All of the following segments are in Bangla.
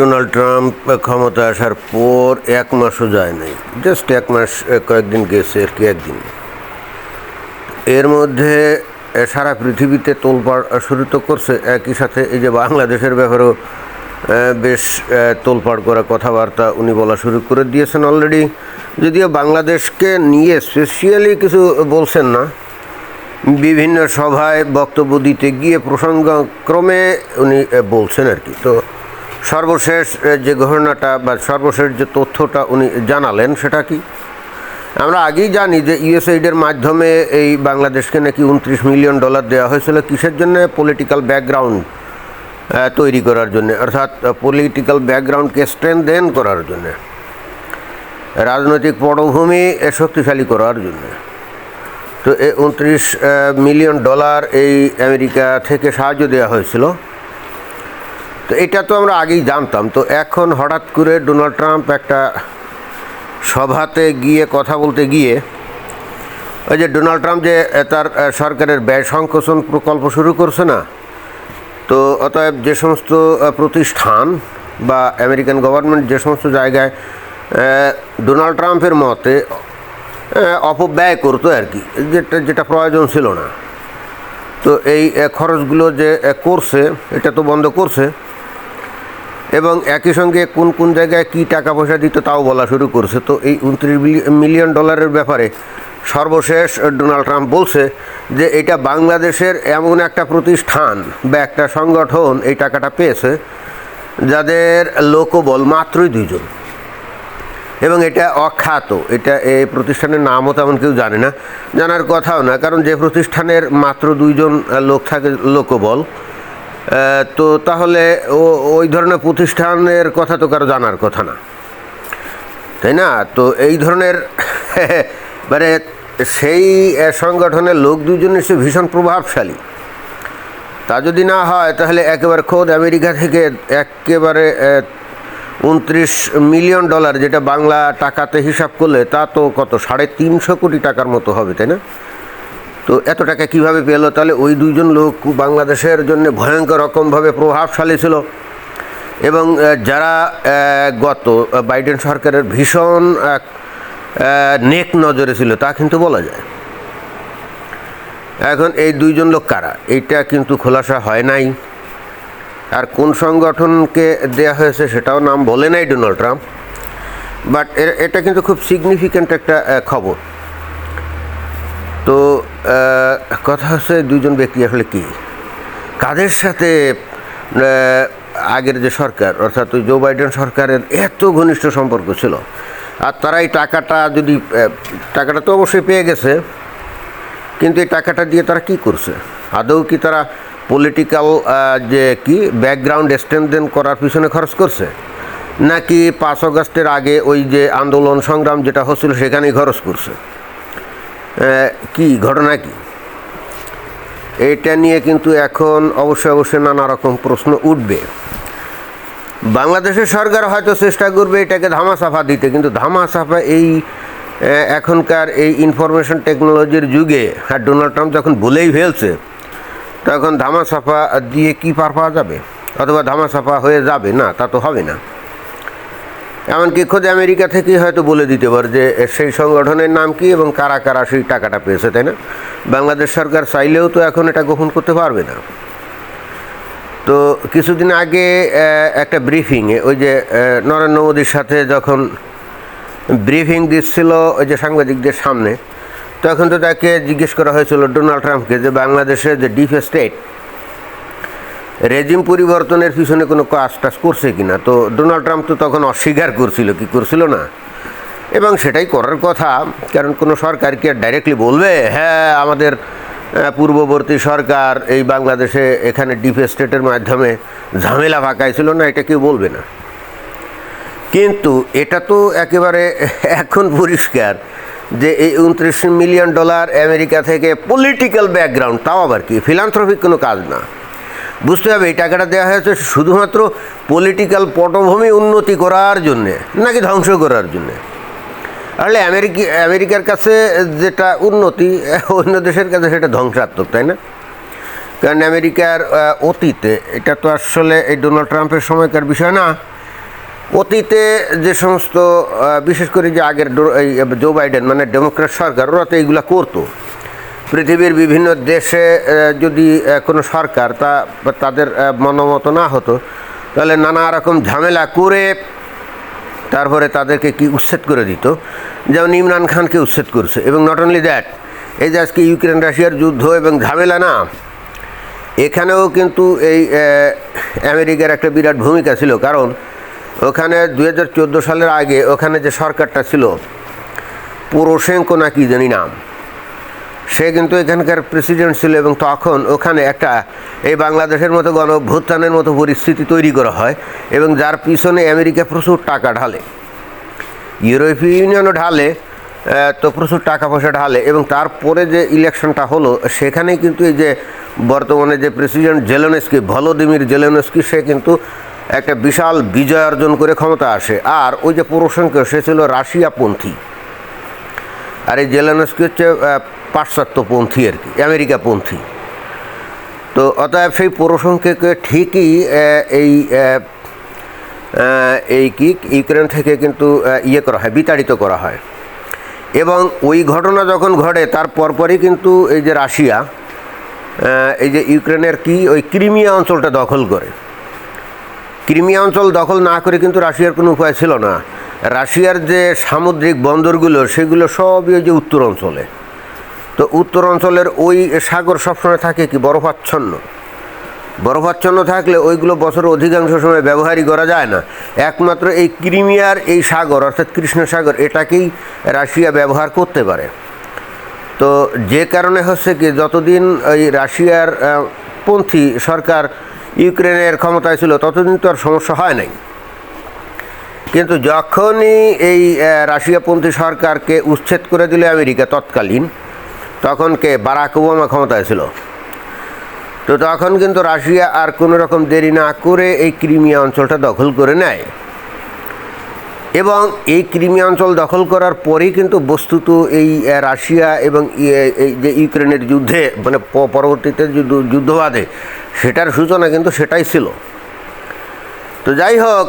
ডোনাল্ড ট্রাম্প ক্ষমতা আসার পর এক মাসও যায় নাই। জাস্ট এক মাস, কয়েকদিন গেছে, আর কি একদিন। এর মধ্যে সারা পৃথিবীতে তোলপাড় শুরু তো করছে। একই সাথে এই যে বাংলাদেশের ব্যাপারেও বেশ তোলপাড় করা কথাবার্তা উনি বলা শুরু করে দিয়েছেন অলরেডি যদিও বাংলাদেশকে নিয়ে স্পেশিয়ালি কিছু বলছেন না। বিভিন্ন সভায় বক্তব্য দিতে গিয়ে প্রসঙ্গক্রমে উনি বলছেন আর কি। তো সর্বশেষ যে ঘটনাটা বা সর্বশেষ যে তথ্যটা উনি জানালেন, সেটা কি? আমরা আগেই জানি যে ইউএসএইডের মাধ্যমে এই বাংলাদেশকে নাকি উনত্রিশ মিলিয়ন ডলার দেওয়া হয়েছিল কিসের জন্য? পলিটিক্যাল ব্যাকগ্রাউন্ড তৈরি করার জন্য, অর্থাৎ পলিটিক্যাল ব্যাকগ্রাউন্ডকে স্ট্রেনদেন করার জন্য, রাজনৈতিক পটভূমি শক্তিশালী করার জন্য। তো এই উনত্রিশ মিলিয়ন ডলার এই আমেরিকা থেকে সাহায্য দেওয়া হয়েছিল। তো এটা তো আমরা আগেই জানতাম। তো এখন হঠাৎ করে ডোনাল্ড ট্রাম্প একটা সভাতে গিয়ে কথা বলতে গিয়ে ওই যে ডোনাল্ড ট্রাম্প যে তার সরকারের ব্যয় সংকোচন প্রকল্প শুরু করছে না, তো অতএব যে সমস্ত প্রতিষ্ঠান বা আমেরিকান গভর্নমেন্ট যে সমস্ত জায়গায় ডোনাল্ড ট্রাম্পের মতে অপব্যয় করতো আর কি, যেটা যেটা প্রয়োজন ছিল না। তো এই খরচগুলো যে করছে, এটা তো বন্ধ করছে এবং একই সঙ্গে কোন কোন জায়গায় কী টাকা পয়সা দিত তাও বলা শুরু করছে। তো এই উনত্রিশ মিলিয়ন ডলারের ব্যাপারে সর্বশেষ ডোনাল্ড ট্রাম্প বলছে যে এটা বাংলাদেশের এমন একটা প্রতিষ্ঠান বা একটা সংগঠন এই টাকাটা পেয়েছে যাদের লোকবল মাত্রই দুইজন। এবং এটা অখ্যাত, এটা এই প্রতিষ্ঠানের নামও তেমন কেউ জানে না। জানার কথাও না, কারণ যে প্রতিষ্ঠানের মাত্র দুইজন লোক থাকে লোকবল তো তাহলে ও, ওই ধরনের প্রতিষ্ঠানের কথা তো কারও জানার কথা না। তাই না? তো এই ধরনের মানে সেই সংগঠনের লোক দুজন সে ভীষণ প্রভাবশালী। তা যদি না হয়, তাহলে একেবারে খোদ আমেরিকা থেকে একেবারে উনত্রিশ মিলিয়ন ডলার যেটা বাংলা টাকাতে হিসাব করলে তা তো কত? সাড়ে তিনশো কোটি টাকার মতো হবে, তাই না? তো এত টাকা কীভাবে পেল? তাহলে ওই দুইজন লোক বাংলাদেশের জন্য ভয়ঙ্কর রকমভাবে প্রভাবশালী ছিল। এবং যারা গত বাইডেন সরকারের ভীষণ এক নেক নজরে ছিল, তা কিন্তু বলা যায়। এখন এই দুইজন লোক কারা? এইটা কিন্তু খোলাসা হয় নাই। আর কোন সংগঠনকে দেয়া হয়েছে সেটাও নাম বলে নাই ডোনাল্ড ট্রাম্প। বাট এটা কিন্তু খুব সিগনিফিক্যান্ট একটা খবর। তো কথা হচ্ছে দুজন ব্যক্তি আসলে কি? কাদের সাথে আগের যে সরকার, অর্থাৎ জো বাইডেন সরকারের এত ঘনিষ্ঠ সম্পর্ক ছিল, আর তারা এই টাকাটা যদি টাকাটা তো অবশ্যই পেয়ে গেছে, কিন্তু এই টাকাটা দিয়ে তারা কি করছে? আদৌ কি তারা পলিটিক্যাল যে কি ব্যাকগ্রাউন্ড স্ট্রেনদেন করার পিছনে খরচ করছে? নাকি পাঁচ আগস্টের আগে ওই যে আন্দোলন সংগ্রাম যেটা হচ্ছিল সেখানেই খরচ করছে? কি ঘটনা কি? এটা নিয়ে কিন্তু এখন অবশ্যই অবশ্যই নানা রকম প্রশ্ন উঠবে। বাংলাদেশের সরকার হয়তো চেষ্টা করবে এটাকে ধামাচাপা দিতে, কিন্তু ধামাচাপা এই এখনকার এই ইনফরমেশন টেকনোলজির যুগে, আর ডোনাল্ড ট্রাম্প যখন বলেই ফেলছে, তখন ধামাচাপা দিয়ে কি পার পাওয়া যাবে? অথবা ধামাচাপা হয়ে যাবে? না, তা তো হবে না। এমনকি খোদ আমেরিকা থেকেই হয়তো বলে দিতে পারে যে সেই সংগঠনের নাম কি এবং কারা কারা সেই টাকাটা পেয়েছে, তাই না? বাংলাদেশ সরকার চাইলেও তো এখন এটা গোপন করতে পারবে না। তো কিছুদিন আগে একটা ব্রিফিংয়ে ওই যে নরেন্দ্র মোদীর সাথে যখন ব্রিফিং দিচ্ছিল ওই যে সাংবাদিকদের সামনে, তখন তো তাকে জিজ্ঞেস করা হয়েছিল ডোনাল্ড ট্রাম্পকে যে বাংলাদেশের যে ডিপ স্টেট রেজিম পরিবর্তনের পিছনে কোনো কাজ টাজ করছে কিনা? তো ডোনাল্ড ট্রাম্প তো তখন অস্বীকার করছিল, কি করছিল না? এবং সেটাই করার কথা, কারণ কোনো সরকার কি আর ডাইরেক্টলি বলবে? হ্যাঁ আমাদের পূর্ববর্তী সরকার এই বাংলাদেশে এখানে ডিপ স্টেটের মাধ্যমে ঝামেলা পাকাইছিল না, এটা কেউ বলবে না। কিন্তু এটা তো একেবারে এখন পরিষ্কার যে এই উনত্রিশ মিলিয়ন ডলার আমেরিকা থেকে পলিটিক্যাল ব্যাকগ্রাউন্ড তাও আবার কি? ফিলান্থ্রপিক কোনো কাজ না। বুঝতে হবে, এই টাকাটা দেওয়া হয়েছে শুধুমাত্র পলিটিক্যাল পটভূমি উন্নতি করার জন্যে, নাকি ধ্বংস করার জন্যে? আসলে আমেরিকা, আমেরিকার কাছে যেটা উন্নতি, অন্য দেশের কাছে সেটা ধ্বংসাত্মক, তাই না? কারণ আমেরিকার অতীতে, এটা তো আসলে এই ডোনাল্ড ট্রাম্পের সময়কার বিষয় না, অতীতে যে সমস্ত বিশেষ করে যে আগের এই জো বাইডেন মানে ডেমোক্রেট সরকার, ওরা তো এইগুলো করতো। পৃথিবীর বিভিন্ন দেশে যদি কোনো সরকার তা, তাদের মনোমত না হতো, তাহলে নানা রকম ঝামেলা করে তারপরে তাদেরকে কি উচ্ছেদ করে দিত? যেমন ইমরান খানকে উচ্ছেদ করছে। এবং নট অনলি দ্যাট এই যে আজকে ইউক্রেন রাশিয়ার যুদ্ধ এবং ঝামেলা না, এখানেও কিন্তু এই আমেরিকার একটা বিরাট ভূমিকা ছিল। কারণ ওখানে দু হাজার চোদ্দ সালের আগে ওখানে যে সরকারটা ছিল, পোরোশেঙ্কো না কি জানি নাম। সে কিন্তু এখানকার প্রেসিডেন্ট ছিল এবং তখন ওখানে একটা এই বাংলাদেশের মতো গণ মতো পরিস্থিতি তৈরি করা হয় এবং যার পিছনে আমেরিকা প্রচুর টাকা ঢালে। ইউরোপীয় ইউনিয়নও ঢালে তো প্রচুর টাকা পয়সা ঢালে এবং তারপরে যে ইলেকশনটা হলো, সেখানেই কিন্তু এই যে বর্তমানে যে প্রেসিডেন্ট জেলেনস্কি ভলোদিমির জেলেনস্কি সে কিন্তু একটা বিশাল বিজয় অর্জন করে ক্ষমতা আসে। আর ওই যে পুরোসংখ্য সে ছিল রাশিয়াপন্থী। আর এই জেলেনস্কি হচ্ছে পাশ্চাত্যপন্থী আর কি, আমেরিকাপন্থী। তো অতএব সেই পুরোসংখ্যকে ঠিকই এই এই কি, ইউক্রেন থেকে কিন্তু ইয়ে করা হয়, বিতাড়িত করা হয়। এবং ওই ঘটনা যখন ঘটে, তার পরপরই কিন্তু এই যে রাশিয়া এই যে ইউক্রেনের কি, ওই ক্রিমিয়া অঞ্চলটা দখল করে। ক্রিমিয়া অঞ্চল দখল না করে কিন্তু রাশিয়ার কোনো উপায় ছিল না। রাশিয়ার যে সামুদ্রিক বন্দরগুলো, সেগুলো সবই ওই যে উত্তর অঞ্চলে। তো উত্তর অঞ্চলের ওই সাগর সবসময় থাকে কি বরফাচ্ছন্ন? বরফাচ্ছন্ন থাকলে ওইগুলো বছরের অধিকাংশ সময় ব্যবহারই করা যায় না। একমাত্র এই ক্রিমিয়ার এই সাগর, অর্থাৎ কৃষ্ণ সাগর এটাকেই রাশিয়া ব্যবহার করতে পারে। তো যে কারণে হচ্ছে কি যতদিন ওই রাশিয়ার পন্থী সরকার ইউক্রেনের ক্ষমতায় ছিল, ততদিন তো আর সমস্যা হয় নাই। কিন্তু যখনই এই রাশিয়াপন্থী সরকারকে উচ্ছেদ করে দিল আমেরিকা তৎকালীন তখন কে? বারাক ওবামা ক্ষমতায় ছিল। তো তখন কিন্তু রাশিয়া আর কোনো রকম দেরি না করে এই ক্রিমিয়া অঞ্চলটা দখল করে নেয়। এবং এই ক্রিমিয়া অঞ্চল দখল করার পরেই কিন্তু বস্তুত এই রাশিয়া এবং এই যে ইউক্রেনের যুদ্ধে মানে পরবর্তীতে যুদ্ধ, যুদ্ধবাদে, সেটার সূচনা কিন্তু সেটাই ছিল। তো যাই হোক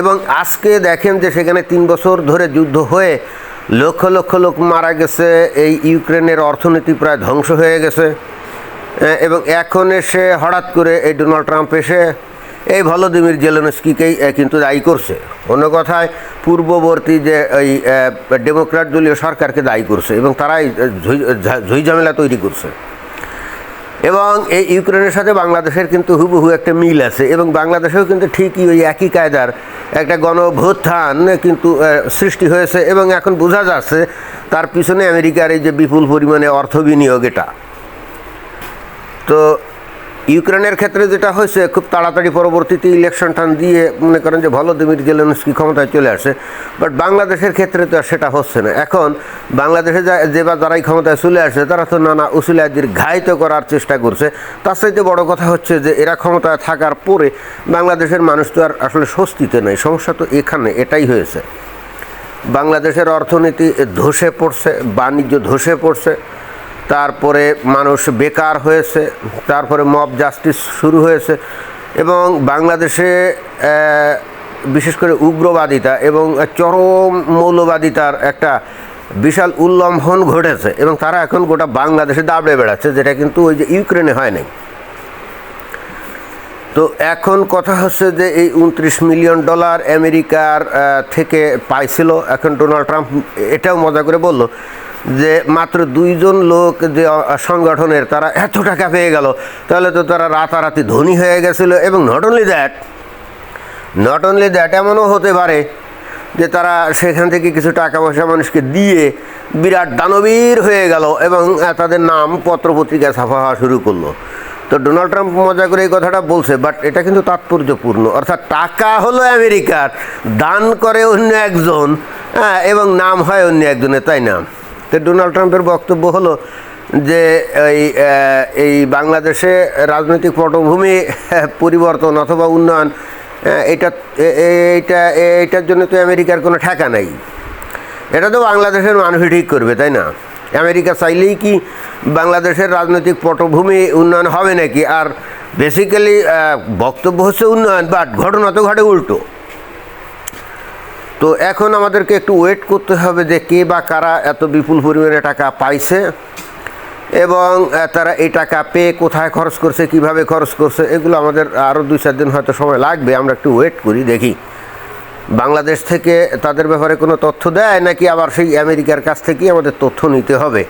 এবং আজকে দেখেন যে সেখানে তিন বছর ধরে যুদ্ধ হয়ে লক্ষ লক্ষ লোক মারা গেছে এই ইউক্রেনের অর্থনীতি প্রায় ধ্বংস হয়ে গেছে। এবং এখন এসে হঠাৎ করে এই ডোনাল্ড ট্রাম্প এসে এই ভলোদিমির জেলেনস্কিকেই কিন্তু দায়ী করছে। অন্য কথায় পূর্ববর্তী যে ওই আহ, ডেমোক্র্যাট দলীয় সরকারকে দায়ী করছে এবং তারাই ঝই- ঝামেলা তৈরি করছে। এবং এই ইউক্রেনের সাথে বাংলাদেশের কিন্তু হুবহু একটা মিল আছে এবং বাংলাদেশেও কিন্তু ঠিকই ওই একই কায়দার একটা গণভ্যুত্থান কিন্তু সৃষ্টি হয়েছে এবং এখন বোঝা যাচ্ছে তার পিছনে আমেরিকার এই যে বিপুল পরিমাণে অর্থ বিনিয়োগ এটা। তো ইউক্রেনের ক্ষেত্রে যেটা হয়েছে, খুব তাড়াতাড়ি পরবর্তীতে ইলেকশন টান দিয়ে মনে করেন যে ভলোদিমির জেলেনস্কি ক্ষমতায় চলে আসে বাট বাংলাদেশের ক্ষেত্রে তো সেটা হচ্ছে না। এখন বাংলাদেশে যা বা যারাই ক্ষমতায় চলে আসে, তারা তো নানা উসুলাদির ঘায়িত করার চেষ্টা করছে। তার চাইতে বড় কথা হচ্ছে যে, এরা ক্ষমতায় থাকার পরে বাংলাদেশের মানুষ তো আর আসলে স্বস্তিতে নেই। সমস্যা তো এখানে, এটাই হয়েছে। বাংলাদেশের অর্থনীতি ধসে পড়ছে, বাণিজ্য ধসে পড়ছে তারপরে মানুষ বেকার হয়েছে, তারপরে মব জাস্টিস শুরু হয়েছে এবং বাংলাদেশে বিশেষ করে উগ্রবাদিতা এবং চরম মৌলবাদিতার একটা বিশাল উল্লম্ঘন ঘটেছে এবং তারা এখন গোটা বাংলাদেশে দাবড়ে বেড়াচ্ছে, যেটা কিন্তু ওই যে ইউক্রেনে হয় নাই। তো এখন কথা হচ্ছে যে এই উনত্রিশ মিলিয়ন ডলার আমেরিকার থেকে পাইছিল, এখন ডোনাল্ড ট্রাম্প এটাও মজা করে বলল যে মাত্র দুইজন লোক যে সংগঠনের, তারা এত টাকা পেয়ে গেল। তাহলে তো তারা রাতারাতি ধনী হয়ে গেছিল। এবং not only that not only that এমনও হতে পারে যে তারা সেখান থেকে কিছু টাকা পয়সা মানুষকে দিয়ে বিরাট দানবীর হয়ে গেল এবং তাদের নাম পত্রপত্রিকা ছাপা হওয়া শুরু করল। তো ডোনাল্ড ট্রাম্প মজা করে এই কথাটা বলছে বাট এটা কিন্তু তাৎপর্যপূর্ণ। অর্থাৎ টাকা হলো আমেরিকার, দান করে অন্য একজন হ্যাঁ এবং নাম হয় অন্য একজনের, তাই না? তো ডোনাল্ড ট্রাম্পের বক্তব্য হলো যে এই এই বাংলাদেশে রাজনৈতিক পটভূমি পরিবর্তন অথবা উন্নয়ন এটা এইটা এইটার জন্য তো আমেরিকার কোনো ঠেকা নাই। এটা তো বাংলাদেশের মানুষই ঠিক করবে, তাই না? আমেরিকা চাইলেই কি বাংলাদেশের রাজনৈতিক পটভূমি উন্নয়ন হবে নাকি? আর বেসিক্যালি বক্তব্য হচ্ছে উন্নয়ন বাট ঘটনা তো ঘটে উল্টো। তো এখন আমাদেরকে একটু ওয়েট করতে হবে যে কে বা কারা এত বিপুল পরিমাণে টাকা পাইছে এবং তারা এই টাকা পেয়ে কোথায় খরচ করছে, কীভাবে খরচ করছে, এগুলো আমাদের আরও দুই চার দিন হয়তো সময় লাগবে, আমরা একটু ওয়েট করি, দেখি। বাংলাদেশ থেকে তাদের ব্যাপারে কোনো তথ্য দেয় নাকি আবার সেই আমেরিকার কাছ থেকেই আমাদের তথ্য নিতে হবে?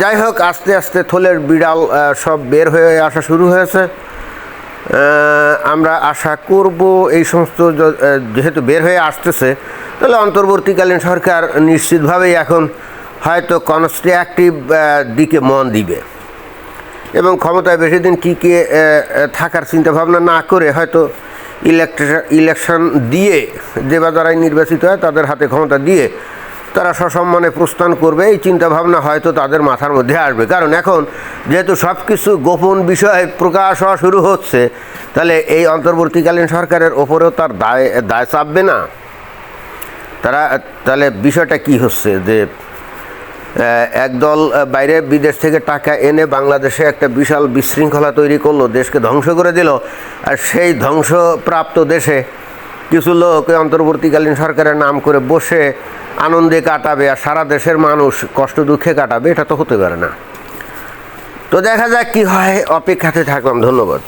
যাই হোক, আস্তে আস্তে থলের বিড়াল সব বের হয়ে আসা শুরু হয়েছে। আমরা আশা করব এই সমস্ত যেহেতু বের হয়ে আসতেছে তাহলে অন্তর্বর্তীকালীন সরকার নিশ্চিতভাবেই এখন হয়তো কনস্ট্রাকটিভ দিকে মন দিবে। এবং ক্ষমতায় বেশি দিন আহ, আহ, থাকার চিন্তাভাবনা না করে হয়তো ইলেকট্রেশন ইলেকশন দিয়ে যে বা নির্বাচিত হয় তাদের হাতে ক্ষমতা দিয়ে তারা সসম্মানে প্রস্থান করবে, এই চিন্তাভাবনা হয়তো তাদের মাথার মধ্যে আসবে। কারণ এখন যেহেতু সব কিছু গোপন বিষয় প্রকাশ হওয়া শুরু হচ্ছে, তাহলে এই অন্তর্বর্তীকালীন সরকারের ওপরেও তার দায় দায় চাপবে না? তারা, তাহলে বিষয়টা কি হচ্ছে যে একদল বাইরে বিদেশ থেকে টাকা এনে বাংলাদেশে একটা বিশাল বিশৃঙ্খলা তৈরি করল, দেশকে ধ্বংস করে দিল, আর সেই ধ্বংসপ্রাপ্ত দেশে কিছু লোক অন্তর্বর্তীকালীন সরকারের নাম করে বসে আনন্দে কাটাবে আর সারা দেশের মানুষ কষ্ট দুঃখে কাটাবে, এটা তো হতে পারে না। তো দেখা যাক কি হয়, অপেক্ষাতে থাকলাম, ধন্যবাদ।